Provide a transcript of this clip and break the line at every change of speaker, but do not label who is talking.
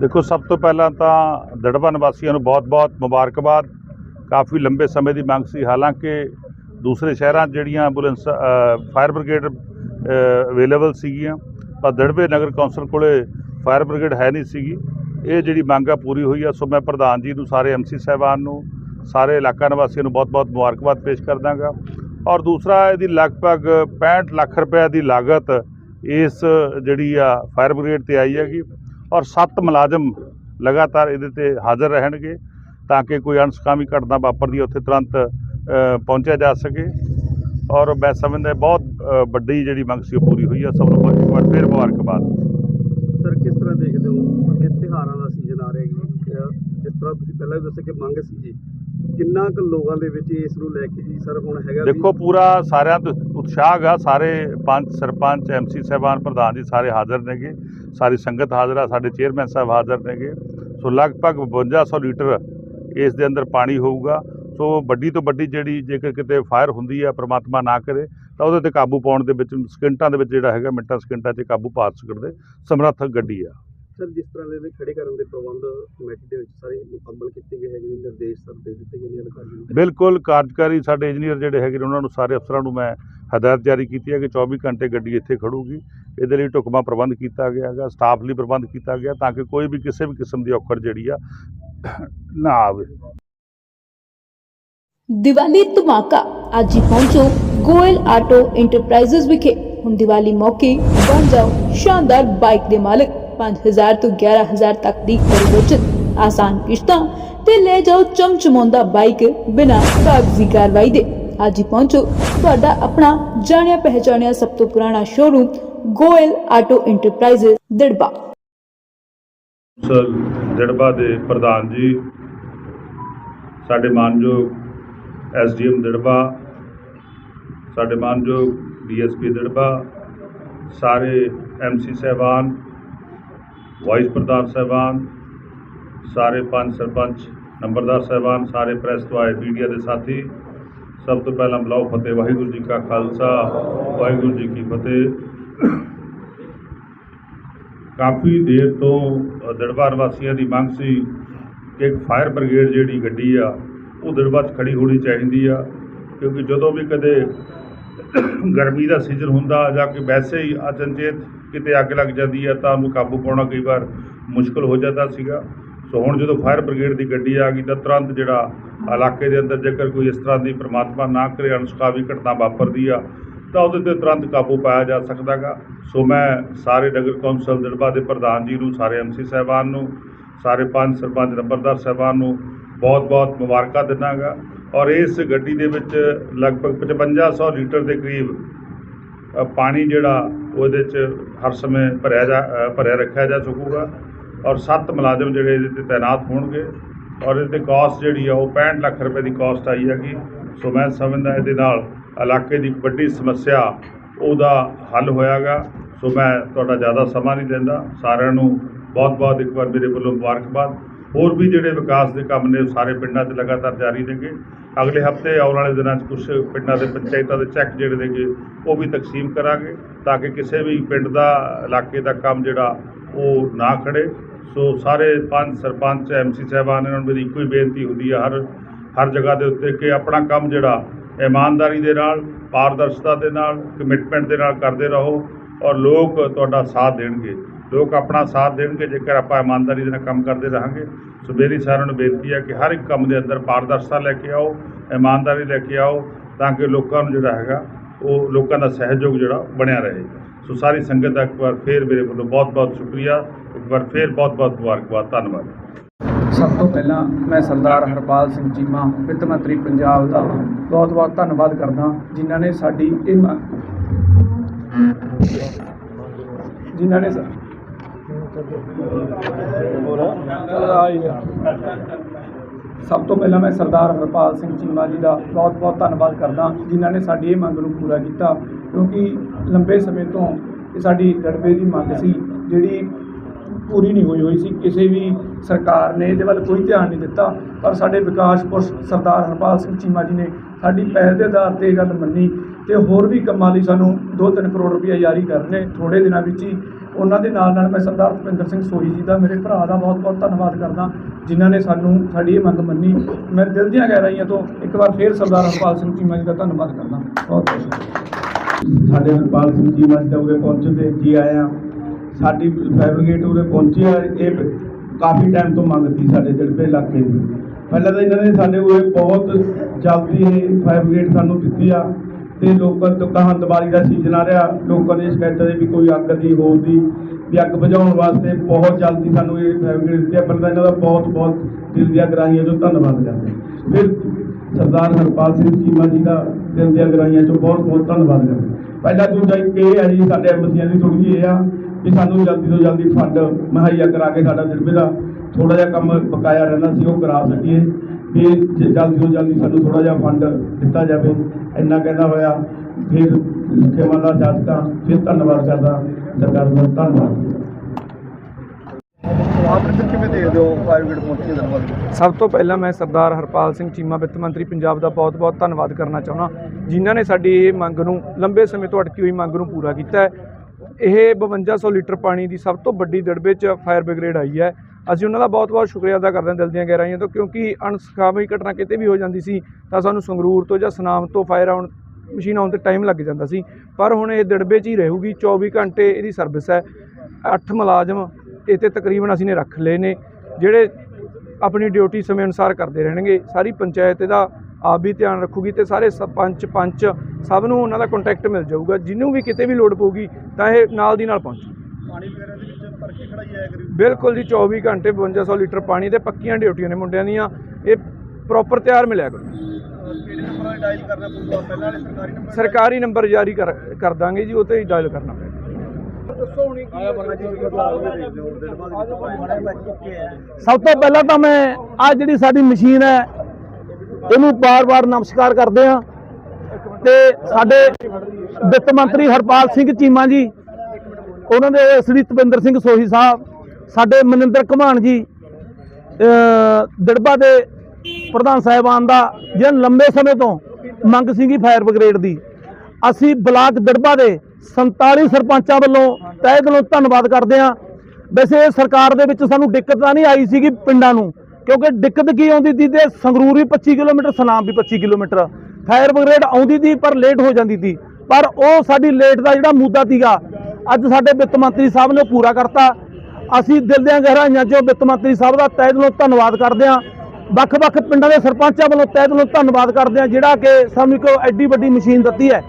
ਦੇਖੋ, ਸਭ ਤੋਂ ਪਹਿਲਾਂ ਤਾਂ ਦੜਬਾ ਨਿਵਾਸੀਆਂ ਨੂੰ ਬਹੁਤ-ਬਹੁਤ ਮੁਬਾਰਕਬਾਦ। ਕਾਫੀ ਲੰਬੇ ਸਮੇਂ ਦੀ ਮੰਗ ਸੀ। ਹਾਲਾਂਕਿ ਦੂਸਰੇ ਸ਼ਹਿਰਾਂ 'ਚ ਜਿਹੜੀਆਂ ਐਂਬੂਲੈਂਸ ਫਾਇਰ ਬ੍ਰਿਗੇਡ ਅਵੇਲੇਬਲ ਸੀਗੀਆਂ, ਪਰ ਦੜਬੇ ਨਗਰ ਕੌਂਸਲ ਕੋਲੇ ਫਾਇਰ ਬ੍ਰਿਗੇਡ ਹੈ ਨਹੀਂ ਸੀਗੀ। ਇਹ ਜਿਹੜੀ ਮੰਗ ਆ, ਪੂਰੀ ਹੋਈ ਆ। ਸੋ ਮੈਂ ਪ੍ਰਧਾਨ ਜੀ ਨੂੰ, ਸਾਰੇ ਐਮਸੀ ਸਾਹਿਬਾਨ ਨੂੰ, ਸਾਰੇ ਇਲਾਕਾ ਨਿਵਾਸੀਆਂ ਨੂੰ ਬਹੁਤ-ਬਹੁਤ ਮੁਬਾਰਕਬਾਦ ਪੇਸ਼ ਕਰਦਾਗਾ ਔਰ ਦੂਸਰਾ, ਇਹਦੀ ਲਗਭਗ 65 ਲੱਖ ਰੁਪਏ ਦੀ ਲਾਗਤ ਇਸ ਜਿਹੜੀ ਆ ਫਾਇਰ ਬ੍ਰਿਗੇਡ ਤੇ ਆਈ ਹੈਗੀ। ਔਰ ਸੱਤ ਮੁਲਾਜ਼ਮ ਲਗਾਤਾਰ ਇਹਦੇ ਤੇ ਹਾਜ਼ਰ ਰਹਿਣਗੇ ਤਾਂ ਕਿ ਕੋਈ ਅਣਸਕਾਮੀ ਘਟਨਾ ਵਾਪਰਦੀ ਹੈ ਉੱਥੇ ਤੁਰੰਤ ਪਹੁੰਚਿਆ ਜਾ ਸਕੇ। ਔਰ ਮੈਂ ਸਮਝਦਾ ਬਹੁਤ ਵੱਡੀ ਜਿਹੜੀ ਮੰਗ ਸੀ ਉਹ ਪੂਰੀ ਹੋਈ ਹੈ ਸਭ ਨੂੰ ਬਹੁਤ ਇੱਕ ਵਾਰ ਫਿਰ ਮੁਬਾਰਕਬਾਦ।
ਸਰ ਕਿਸ ਤਰ੍ਹਾਂ ਦੇਖਦੇ ਹੋ? ਅੱਗੇ ਤਿਉਹਾਰਾਂ ਦਾ ਸੀਜ਼ਨ ਆ ਰਿਹਾ ਅਹ ਜਿਸ ਤਰ੍ਹਾਂ ਤੁਸੀਂ ਪਹਿਲਾਂ ਵੀ ਦੱਸਿਆ ਕਿ ਮੰਗ ਸੀ ਜੀ। ਕਿੰਨਾ ਕੁ ਲੋਕਾਂ ਦੇ ਵਿੱਚ ਇਸ ਨੂੰ ਲੈ ਕੇ ਜੀ? ਸਰ ਹੁਣ ਹੈਗਾ
ਦੇਖੋ ਪੂਰਾ ਸਾਰਿਆਂ ਤੋਂ ਉਤਸ਼ਾਹ ਗਾ ਸਾਰੇ ਪੰਚ ਸਰਪੰਚ ਐਮਸੀ ਸਾਹਿਬਾਨ ਪ੍ਰਧਾਨ ਜੀ ਸਾਰੇ ਹਾਜ਼ਰ ਨੇਗੇ। ਸਾਰੀ ਸੰਗਤ ਹਾਜ਼ਰ ਆ, ਸਾਡੇ ਚੇਅਰਮੈਨ ਸਾਹਿਬ ਹਾਜ਼ਰ ਨੇਗੇ। ਸੋ ਲਗਭਗ 5200 ਲੀਟਰ ਇਸ ਦੇ ਅੰਦਰ ਪਾਣੀ ਹੋਊਗਾ। ਸੋ ਵੱਡੀ ਤੋਂ ਵੱਡੀ ਜਿਹੜੀ ਜੇਕਰ ਕਿਤੇ ਫਾਇਰ ਹੁੰਦੀ ਆ, ਪ੍ਰਮਾਤਮਾ ਨਾ ਕਰੇ, ਤਾਂ ਉਹਦੇ ਤੇ ਕਾਬੂ ਪਾਉਣ ਦੇ ਵਿੱਚ, ਸਕਿੰਟਾਂ ਦੇ ਵਿੱਚ ਜਿਹੜਾ ਹੈਗਾ, ਮਿੰਟਾਂ ਸਕਿੰਟਾਂ 'ਚ ਕਾਬੂ ਪਾ ਸਕਣ ਦੇ ਸਮਰੱਥ ਗੱਡੀ ਆ।
ਸਰ ਜਿਸ ਤਰ੍ਹਾਂ ਦੇ ਖੜੇ ਕਰਨ ਦੇ ਪ੍ਰਬੰਧ ਕਮੇਟੀ ਦੇ ਵਿੱਚ ਸਾਰੇ ਮੁਕੰਮਲ ਕੀਤੇ ਗਏ ਹੈਗੇ ਨੇ ਨਿਰਦੇਸ਼ ਸਰ ਦੇ ਦਿੱਤੇ ਗਏ ਨੇ ਅਧਿਕਾਰੀਆਂ ਨੂੰ।
ਬਿਲਕੁਲ ਕਾਰਜਕਾਰੀ ਸਾਡੇ ਇੰਜੀਨੀਅਰ ਜਿਹੜੇ ਹੈਗੇ ਨੇ ਉਹਨਾਂ ਨੂੰ ਸਾਰੇ ਅਫਸਰਾਂ ਨੂੰ ਮੈਂ ਹਦਾਇਤ ਜਾਰੀ ਕੀਤੀ ਹੈ ਕਿ 24 ਘੰਟੇ ਗੱਡੀ ਇੱਥੇ ਖੜੂਗੀ। ਇਹਦੇ ਲਈ ਢੁਕਵਾਂ ਪ੍ਰਬੰਧ ਕੀਤਾ ਗਿਆ ਹੈਗਾ ਸਟਾਫ ਲਈ ਪ੍ਰਬੰਧ ਕੀਤਾ ਗਿਆ ਤਾਂ ਕਿ ਕੋਈ ਵੀ ਕਿਸੇ ਵੀ ਕਿਸਮ ਦੀ ਔਕੜ ਜਿਹੜੀ ਆ ਨਾ ਆਵੇ।
ਦੀਵਾਲੀ ਧਮਾਕਾ ਅੱਜ ਹੀ ਪਹੁੰਚੋ ਗੋਇਲ ਆਟੋ ਇੰਟਰਪ੍ਰਾਈਜ਼ਸ ਵਿਖੇ। ਹੁਣ ਦੀਵਾਲੀ ਮੌਕੇ ਬਣ ਜਾਓ ਸ਼ਾਨਦਾਰ ਬਾਈਕ ਦੇ ਮਾਲਕ। 5000 ਤੋਂ 11000 ਤੱਕ ਦੀ ਖਰੀਦੋਚਤ ਆਸਾਨ ਕਿਸ਼ਤਾਂ ਤੇ ਲੈ ਜਾਓ ਚਮਚਮਾਉਂਦਾ ਬਾਈਕ ਬਿਨਾਂ ਕਾਗਜ਼ੀ ਕਾਰਵਾਈ ਦੇ। ਅੱਜ ਹੀ ਪਹੁੰਚੋ ਤੁਹਾਡਾ ਆਪਣਾ ਜਾਣਿਆ ਪਹਿਚਾਣਿਆ ਸਭ ਤੋਂ ਪੁਰਾਣਾ showroom Goyal auto enterprises Dirba.
Sir ਦੇ ਪ੍ਰਧਾਨ ਜੀ, ਸਾਡੇ ਮਾਨਯੋਗ ਐਸਡੀਐਮ ਦੜਬਾ, ਸਾਡੇ ਮਾਨਯੋਗ ਡੀਐਸਪੀ ਦੜਬਾ, ਸਾਰੇ ਐਮਸੀ ਸਾਹਿਬਾਨ ਵਾਈਸ ਪ੍ਰਧਾਨ ਸਾਹਿਬਾਨ ਸਾਰੇ ਪੰਜ ਸਰਪੰਚ ਨੰਬਰਦਾਰ ਸਾਹਿਬਾਨ ਸਾਰੇ ਪ੍ਰੈਸ ਤੋਂ ਆਏ ਮੀਡੀਆ ਦੇ ਸਾਥੀ ਸਭ ਤੋਂ ਪਹਿਲਾਂ ਬਲਾਉ ਫਤਿਹ ਵਾਹਿਗੁਰੂ ਜੀ ਕਾ ਖਾਲਸਾ ਵਾਹਿਗੁਰੂ ਜੀ ਕੀ ਫਤਿਹ। ਕਾਫੀ ਦੇਰ ਤੋਂ ਅ, ਦੜਬਾ ਵਾਸੀਆਂ ਦੀ ਮੰਗ ਸੀ ਕਿ ਇੱਕ ਫਾਇਰ ਬ੍ਰਿਗੇਡ ਜਿਹੜੀ ਗੱਡੀ ਆ ਉਹ ਦੜਬਾ 'ਚ ਖੜੀ ਹੋਣੀ ਚਾਹੀਦੀ ਆ ਕਿਉਂਕਿ ਜਦੋਂ ਵੀ ਕਦੇ ਗਰਮੀ ਦਾ ਸੀਜ਼ਨ ਹੁੰਦਾ, ਜਾਂ ਕਿ ਵੈਸੇ ਹੀ ਅਚਨਚੇਤ ਕਿਤੇ ਅੱਗ ਲੱਗ ਜਾਂਦੀ ਹੈ ਤਾਂ ਉਹਨੂੰ ਕਾਬੂ ਪਾਉਣਾ ਕਈ ਵਾਰ ਮੁਸ਼ਕਲ ਹੋ ਜਾਂਦਾ ਸੀਗਾ। ਸੋ ਹੁਣ ਜਦੋਂ ਫਾਇਰ ਬ੍ਰਿਗੇਡ ਦੀ ਗੱਡੀ ਆ ਗਈ, ਤਾਂ ਤੁਰੰਤ ਜਿਹੜਾ ਇਲਾਕੇ ਦੇ ਅੰਦਰ ਜੇਕਰ ਕੋਈ ਇਸ ਤਰ੍ਹਾਂ ਦੀ ਪ੍ਰਮਾਤਮਾ ਨਾ ਕਰੇ ਅਨੁਸ਼ਕਾਵੀ ਘਟਨਾ ਵਾਪਰਦੀ ਆ, ਤਾਂ ਉਹਦੇ ਤੇ ਤੁਰੰਤ ਕਾਬੂ ਪਾਇਆ ਜਾ ਸਕਦਾਗਾ। ਸੋ ਮੈਂ ਸਾਰੇ ਨਗਰ ਕੌਂਸਲ ਦੜਬਾ ਦੇ ਪ੍ਰਧਾਨ ਜੀ ਨੂੰ, ਸਾਰੇ ਐਮਸੀ ਸਾਹਿਬਾਨ ਨੂੰ, ਸਾਰੇ ਪੰਜ ਸਰਪੰਚ ਨੰਬਰਦਾਰ ਸਾਹਿਬਾਨ ਨੂੰ ਬਹੁਤ-ਬਹੁਤ ਮੁਬਾਰਕਾਂ ਦਿੰਦਾਗਾ ਔਰ ਇਸ ਗੱਡੀ ਦੇ ਵਿੱਚ ਲਗਭਗ 5500 ਲੀਟਰ ਦੇ ਕਰੀਬ ਪਾਣੀ ਜਿਹੜਾ ਉਹਦੇ 'ਚ ਹਰ ਸਮੇਂ ਭਰਿਆ ਜਾ ਭਰਿਆ ਰੱਖਿਆ ਜਾ ਸਕੂਗਾ ਔਰ ਸੱਤ ਮੁਲਾਜ਼ਮ ਜਿਹੜੇ ਇਹਦੇ ਤੇ ਤਾਇਨਾਤ ਹੋਣਗੇ ਔਰ ਇਹਦੇ ਕਾਸਟ ਜਿਹੜੀ ਆ ਉਹ 65 ਲੱਖ ਰੁਪਏ ਦੀ ਕਾਸਟ ਆਈ ਹੈਗੀ। ਸੋ ਮੈਂ ਸਮਝਦਾ ਇਹਦੇ ਨਾਲ ਇਲਾਕੇ ਦੀ ਇੱਕ ਵੱਡੀ ਸਮੱਸਿਆ ਉਹਦਾ ਹੱਲ ਹੋਇਆਗਾ। ਸੋ ਮੈਂ ਤੁਹਾਡਾ ਜ਼ਿਆਦਾ ਸਮਾਂ ਨਹੀਂ ਦਿੰਦਾ। ਸਾਰਿਆਂ ਨੂੰ ਬਹੁਤ-ਬਹੁਤ ਇੱਕ ਵਾਰ ਮੇਰੇ ਵੱਲੋਂ ਮੁਬਾਰਕਬਾਦ। ਹੋਰ ਵੀ ਜਿਹੜੇ ਵਿਕਾਸ ਦੇ ਕੰਮ ਨੇ ਉਹ ਸਾਰੇ ਪਿੰਡਾਂ 'ਚ ਲਗਾਤਾਰ ਜਾਰੀ ਨੇਗੇ। ਅਗਲੇ ਹਫ਼ਤੇ ਆਉਣ ਵਾਲੇ ਦਿਨਾਂ 'ਚ ਕੁਝ ਪਿੰਡਾਂ ਦੇ ਪੰਚਾਇਤਾਂ ਦੇ ਚੈੱਕ ਜਿਹੜੇ ਨੇਗੇ, ਉਹ ਵੀ ਤਕਸੀਮ ਕਰਾਂਗੇ ਤਾਂ ਕਿ ਕਿਸੇ ਵੀ ਪਿੰਡ ਦਾ, ਇਲਾਕੇ ਦਾ ਕੰਮ ਜਿਹੜਾ ਉਹ ਨਾ ਖੜੇ। ਸੋ ਸਾਰੇ ਪੰਜ ਸਰਪੰਚ ਐਮਸੀ ਸਾਹਿਬਾਨ ਇਹਨਾਂ ਨੂੰ ਮੇਰੀ ਇੱਕੋ ਹੀ ਬੇਨਤੀ ਹੁੰਦੀ ਹੈ ਹਰ ਹਰ ਜਗ੍ਹਾ ਦੇ ਉੱਤੇ ਕਿ ਆਪਣਾ ਕੰਮ ਜਿਹੜਾ ਇਮਾਨਦਾਰੀ ਦੇ ਨਾਲ, ਪਾਰਦਰਸ਼ਤਾ ਦੇ ਨਾਲ ਕਮਿਟਮੈਂਟ ਦੇ ਨਾਲ ਕਰਦੇ ਰਹੋ ਔਰ ਲੋਕ ਤੁਹਾਡਾ ਸਾਥ ਦੇਣਗੇ। ਲੋਕ ਆਪਣਾ ਸਾਥ ਦੇਣਗੇ, ਜੇਕਰ ਆਪਾਂ ਇਮਾਨਦਾਰੀ ਦੇ ਨਾਲ ਕੰਮ ਕਰਦੇ ਰਹਾਂਗੇ, ਸੋ ਮੇਰੀ ਸਾਰਿਆਂ ਨੂੰ ਬੇਨਤੀ ਹੈ ਕਿ ਹਰ ਇੱਕ ਕੰਮ ਦੇ ਅੰਦਰ ਪਾਰਦਰਸ਼ਤਾ ਲੈ ਕੇ ਆਓ, ਇਮਾਨਦਾਰੀ ਲੈ ਕੇ ਆਓ, ਤਾਂ ਕਿ ਲੋਕਾਂ ਨੂੰ ਜਿਹੜਾ ਹੈਗਾ, ਉਹ ਲੋਕਾਂ ਦਾ ਸਹਿਯੋਗ ਜਿਹੜਾ ਬਣਿਆ ਰਹੇ। ਸੋ ਸਾਰੀ ਸੰਗਤ ਦਾ ਇੱਕ ਵਾਰ ਫੇਰ ਮੇਰੇ ਵੱਲੋਂ ਬਹੁਤ-ਬਹੁਤ ਸ਼ੁਕਰੀਆ, ਇੱਕ ਵਾਰ ਫੇਰ ਬਹੁਤ-ਬਹੁਤ ਮੁਬਾਰਕਬਾਦ, ਧੰਨਵਾਦ।
ਸਭ ਤੋਂ ਪਹਿਲਾਂ ਮੈਂ ਸਰਦਾਰ ਹਰਪਾਲ ਸਿੰਘ ਚੀਮਾ, ਵਿੱਤ ਮੰਤਰੀ ਪੰਜਾਬ ਦਾ ਬਹੁਤ ਬਹੁਤ ਧੰਨਵਾਦ ਕਰਦਾ ਜਿਨ੍ਹਾਂ ਨੇ ਸਾਡੀ ਇਹ ਮ- ਜਿਨ੍ਹਾਂ ਨੇ ਸਾ- ਸਭ ਤੋਂ ਪਹਿਲਾਂ ਮੈਂ ਸਰਦਾਰ ਹਰਪਾਲ ਸਿੰਘ ਚੀਮਾ ਜੀ ਦਾ ਬਹੁਤ ਬਹੁਤ ਧੰਨਵਾਦ ਕਰਦਾ ਜਿਨ੍ਹਾਂ ਨੇ ਸਾਡੀ ਇਹ ਮੰਗ ਨੂੰ ਪੂਰਾ ਕੀਤਾ, ਕਿਉਂਕਿ ਲੰਬੇ ਸਮੇਂ ਤੋਂ ਇਹ ਸਾਡੀ ਗੜਬੇ ਦੀ ਮੰਗ ਸੀ, ਜਿਹੜੀ ਪੂਰੀ ਨਹੀਂ ਹੋਈ ਹੋਈ ਸੀ, ਕਿਸੇ ਵੀ ਸਰਕਾਰ ਨੇ ਇਹਦੇ ਵੱਲ ਕੋਈ ਧਿਆਨ ਨਹੀਂ ਦਿੱਤਾ, ਪਰ ਸਾਡੇ ਵਿਕਾਸ ਪੁਰਸ਼ ਸਰਦਾਰ ਹਰਪਾਲ ਸਿੰਘ ਚੀਮਾ ਜੀ ਨੇ ਸਾਡੀ ਪਹਿਲ ਦੇ ਆਧਾਰ ਤੇ ਇਹ ਗੱਲ ਮੰਨੀ ਤੇ ਹੋਰ ਵੀ ਕੰਮਾਂ ਲਈ ਸਾਨੂੰ 2-3 ਕਰੋੜ ਰੁਪਏ ਜਾਰੀ ਕਰਨੇ ਥੋੜੇ ਦਿਨਾਂ ਵਿੱਚ ਹੀ ਉਹਨਾਂ ਦੇ ਨਾਲ ਨਾਲ ਮੈਂ ਸਰਦਾਰ ਭੁਪਿੰਦਰ ਸਿੰਘ ਸੋਹੀ ਜੀ ਦਾ, ਮੇਰੇ ਭਰਾ ਦਾ ਬਹੁਤ ਬਹੁਤ ਧੰਨਵਾਦ ਕਰਦਾ, ਜਿਨ੍ਹਾਂ ਨੇ ਸਾਨੂੰ ਸਾਡੀ ਇਹ ਮੰਗ ਮੰਨੀ। ਮੈਂ ਦਿਲ ਦੀਆਂ ਗਹਿਰਾਈਆਂ ਤੋਂ ਇੱਕ ਵਾਰ ਫੇਰ ਸਰਦਾਰ ਹਰਪਾਲ ਸਿੰਘ ਚੀਮਾ ਜੀ ਦਾ ਧੰਨਵਾਦ ਕਰਦਾ। ਬਹੁਤ ਬਹੁਤ
ਸਾਡੇ ਹਰਪਾਲ ਸਿੰਘ ਜੀ ਮੱਝ ਦਾ ਉਰੇ ਪਹੁੰਚਣ ਦੇ ਜੀ ਆਇਆ ਸਾਡੀ ਫਾਇਰ ਬ੍ਰਿਗੇਡ ਉਰੇ ਪਹੁੰਚੀ ਆ। ਇਹ ਕਾਫੀ ਟਾਈਮ ਤੋਂ ਮੰਗ ਸੀ ਸਾਡੇ ਜੜਪੇ ਇਲਾਕੇ ਦੀ। ਪਹਿਲਾਂ ਤਾਂ ਇਹਨਾਂ ਨੇ ਸਾਡੇ ਉਰੇ ਬਹੁਤ ਜਲਦੀ ਇਹ ਫਾਇਰ ਸਾਨੂੰ ਦਿੱਤੀ ਆ। ਤੇ ਲੋਕਾਂ ਤੋਂ ਕਹਾਂ ਦੀਵਾਲੀ ਦਾ ਸੀਜ਼ਨ ਆ ਰਿਹਾ। ਲੋਕਾਂ ਦੀ ਸ਼ਿਕਾਇਤਾਂ ਦੇ ਵੀ ਕੋਈ ਅੱਗ ਦੀ, ਹੋਰ ਦੀ, ਵੀ ਅੱਗ ਬੁਝਾਉਣ ਵਾਸਤੇ ਬਹੁਤ ਜਲਦੀ ਸਾਨੂੰ ਇਹ ਫਾਇਰ ਦਿੱਤੀ ਆ ਇਹਨਾਂ ਦਾ ਬਹੁਤ ਬਹੁਤ ਦਿਲ ਦੀਆਂ ਗਰਾਹੀਆਂ ਤੋਂ ਧੰਨਵਾਦ ਕਰਦੇ ਫਿਰ ਸਰਦਾਰ ਹਰਪਾਲ ਸਿੰਘ ਚੀਮਾ ਜੀ ਦਾ ਦਿਲ ਦੀਆਂ ਗਰਾਈਆਂ ਚੋਂ ਬਹੁਤ ਬਹੁਤ ਧੰਨਵਾਦ ਕਰਦੇ ਪਹਿਲਾ ਦੂਜਾ ਇਹ ਹੈ ਜੀ, ਸਾਡੇ ਐਮਸੀਆਂ ਦੀ ਥੋੜੀ ਜਿਹੀ ਇਹ ਆ ਕਿ ਸਾਨੂੰ ਜਲਦੀ ਤੋਂ ਜਲਦੀ ਫੰਡ ਮੁਹੱਈਆ ਕਰਾ ਕੇ ਸਾਡਾ ਦਿਲਵੇ ਦਾ ਥੋੜਾ ਜਿਹਾ ਕੰਮ ਬਕਾਇਆ ਰਹਿੰਦਾ ਸੀ ਉਹ ਕਰਾ ਸਕੀਏ। ਵੀ ਜ- ਜਲਦੀ ਤੋਂ ਜਲਦੀ ਸਾਨੂੰ ਥੋੜਾ ਜਿਹਾ ਫੰਡ ਦਿੱਤਾ ਜਾਵੇ ਇੰਨਾ ਕਹਿੰਦਾ ਹੋਇਆ। ਫਿਰ ਖੇਮਾ ਦਾ ਜਾਤਕਾ ਫਿਰ ਧੰਨਵਾਦ ਕਰਦਾ ਸਰਕਾਰ ਦਾ ਧੰਨਵਾਦ।
ਸਭ ਤੋਂ ਪਹਿਲਾਂ ਮੈਂ ਸਰਦਾਰ ਹਰਪਾਲ ਸਿੰਘ ਚੀਮਾ ਵਿੱਤ ਮੰਤਰੀ ਪੰਜਾਬ ਦਾ ਬਹੁਤ-ਬਹੁਤ ਧੰਨਵਾਦ ਕਰਨਾ ਚਾਹੁੰਦਾ। ਜਿਨ੍ਹਾਂ ਨੇ ਸਾਡੀ ਇਹ ਮੰਗ ਨੂੰ ਲੰਬੇ ਸਮੇਂ ਤੋਂ ਅਟਕੀ ਹੋਈ ਮੰਗ ਨੂੰ ਪੂਰਾ ਕੀਤਾ ਹੈ। ਇਹ 5200 ਲੀਟਰ ਪਾਣੀ ਦੀ ਸਭ ਤੋਂ ਵੱਡੀ ਦੜਬੇ 'ਚ ਫਾਇਰ ਬ੍ਰਿਗੇਡ ਆਈ ਹੈ। ਅਸੀਂ ਉਹਨਾਂ ਦਾ ਬਹੁਤ-ਬਹੁਤ ਸ਼ੁਕਰੀਆ ਅਦਾ ਕਰਦੇ ਹਾਂ ਦਿਲ ਦੀਆਂ ਗਹਿਰਾਈਆਂ ਤੋਂ, ਕਿਉਂਕਿ ਅਣਸਖਾਵੀ ਘਟਨਾ ਕਿਤੇ ਵੀ ਹੋ ਜਾਂਦੀ ਸੀ ਤਾਂ ਸਾਨੂੰ ਸੰਗਰੂਰ ਤੋਂ ਜਾਂ ਸੁਨਾਮ ਤੋਂ ਫਾਇਰ ਆਉਣ ਮਸ਼ੀਨ ਆਉਣ ਤੇ ਟਾਈਮ ਲੱਗ ਜਾਂਦਾ ਸੀ। ਪਰ ਹੁਣ ਇਹ ਦੜਬੇ 'ਚ ਹੀ ਰਹੂਗੀ 24 ਘੰਟੇ ਇਹਦੀ ਸਰਵਿਸ ਹੈ। 8 ਮੁਲਾਜ਼ਮ ਇੱਥੇ ਤਕਰੀਬਨ ਅਸੀਂ ਨੇ ਰੱਖ ਲਏ ਨੇ, ਜਿਹੜੇ ਆਪਣੀ ਡਿਊਟੀ ਸਮੇਂ ਅਨੁਸਾਰ ਕਰਦੇ ਰਹਿਣਗੇ। ਸਾਰੀ ਪੰਚਾਇਤ ਇਹਦਾ ਆਪ ਵੀ ਧਿਆਨ ਰੱਖੂਗੀ ਤੇ ਸਾਰੇ ਸਰਪੰਚ, ਪੰਚ ਸਭ ਨੂੰ ਉਹਨਾਂ ਦਾ ਕੰਟੈਕਟ ਮਿਲ ਜਾਊਗਾ। ਜਿਹਨੂੰ ਵੀ ਕਿਤੇ ਵੀ ਲੋੜ ਪਊਗੀ ਤਾਂ ਇਹ ਨਾਲ ਦੀ ਨਾਲ ਪਹੁੰਚੂ।
ਪਾਣੀ ਵਗੈਰਾ ਕੇ ਖੜਾਈ ਆਇਆ ਕਰੀ
ਬਿਲਕੁਲ ਜੀ 24 ਘੰਟੇ 5200 ਲੀਟਰ ਪਾਣੀ ਤੇ ਪੱਕੀਆਂ ਡਿਊਟੀਆਂ ਨੇ ਮੁੰਡਿਆਂ ਦੀਆਂ। ਇਹ ਪ੍ਰੋਪਰ ਤਿਆਰ ਮਿਲਿਆ ਕਰੋ।
ਕਿਹੜੇ ਨੰਬਰਾਂ ਤੇ ਡਾਇਲ ਕਰਨਾ ਪਊਗਾ ਪਹਿਲਾਂ ਵਾਲੇ ਸਰਕਾਰੀ ਨੰਬਰ
ਸਰਕਾਰੀ ਨੰਬਰ ਜਾਰੀ ਕਰ ਕਰ ਦਾਂਗੇ ਜੀ, ਉਹ ਤੇ ਹੀ ਡਾਇਲ ਕਰਨਾ ਪਏਗਾ।
ਸਭ ਤੋਂ ਪਹਿਲਾਂ ਤਾਂ ਮੈਂ ਆ ਜਿਹੜੀ ਸਾਡੀ ਮਸ਼ੀਨ ਹੈ, ਇਹਨੂੰ ਬਾਰ-ਬਾਰ ਨਮਸਕਾਰ ਕਰਦੇ ਹਾਂ। ਤੇ ਸਾਡੇ ਵਿੱਤ ਮੰਤਰੀ ਹਰਪਾਲ ਸਿੰਘ ਚੀਮਾ ਜੀ ਉਹਨਾਂ ਦੇ ਸ੍ਰੀ ਤਪਿੰਦਰ ਸਿੰਘ ਸੋਹੀ ਸਾਹਿਬ, ਸਾਡੇ ਮਨਿੰਦਰ ਘਮਾਨ ਜੀ ਦੜਬਾ ਦੇ ਪ੍ਰਧਾਨ ਸਾਹਿਬਾਨ ਦਾ ਜਿਹਨਾਂ ਲੰਬੇ ਸਮੇਂ ਤੋਂ ਮੰਗ ਸੀਗੀ ਫਾਇਰ ਬ੍ਰਿਗੇਡ ਦੀ। ਅਸੀਂ ਬਲਾਕ ਦੜਬਾ ਦੇ 47 ਸਰਪੰਚਾਂ ਵੱਲੋਂ ਤਹਿ ਦਿਲੋਂ ਧੰਨਵਾਦ ਕਰਦੇ ਹਾਂ। ਵੈਸੇ ਇਹ ਸਰਕਾਰ ਦੇ ਵਿੱਚ ਸਾਨੂੰ ਦਿੱਕਤ ਤਾਂ ਨਹੀਂ ਆਈ ਸੀਗੀ ਪਿੰਡਾਂ ਨੂੰ, ਕਿਉਂਕਿ ਦਿੱਕਤ ਕੀ ਆਉਂਦੀ ਸੀ ਤੇ ਸੰਗਰੂਰ ਵੀ 25 ਕਿਲੋਮੀਟਰ, ਸਨਾਮ ਵੀ 25 ਕਿਲੋਮੀਟਰ। ਫਾਇਰ ਬ੍ਰਿਗੇਡ ਆਉਂਦੀ ਸੀ ਪਰ ਲੇਟ ਹੋ ਜਾਂਦੀ ਸੀ। ਪਰ ਉਹ ਸਾਡੀ ਲੇਟ ਦਾ ਜਿਹੜਾ ਮੁੱਦਾ ਸੀਗਾ ਅੱਜ ਸਾਡੇ ਵਿੱਤ ਮੰਤਰੀ ਸਾਹਿਬ ਨੇ ਪੂਰਾ ਕਰਤਾ। ਅਸੀਂ ਦਿਲ ਦੀਆਂ ਗਹਿਰਾਈਆਂ 'ਚੋਂ ਵਿੱਤ ਮੰਤਰੀ ਸਾਹਿਬ ਦਾ ਤਹਿ ਦਿਲੋਂ ਧੰਨਵਾਦ ਕਰਦੇ ਹਾਂ। ਵੱਖ-ਵੱਖ ਪਿੰਡਾਂ ਦੇ ਸਰਪੰਚਾਂ ਵੱਲੋਂ ਤਹਿ ਦਿਲੋਂ ਧੰਨਵਾਦ ਕਰਦੇ ਹਾਂ, ਜਿਹੜਾ ਕਿ ਸਾਨੂੰ ਇੱਕ ਐਡੀ ਵੱਡੀ ਮਸ਼ੀਨ ਦਿੱਤੀ ਹੈ।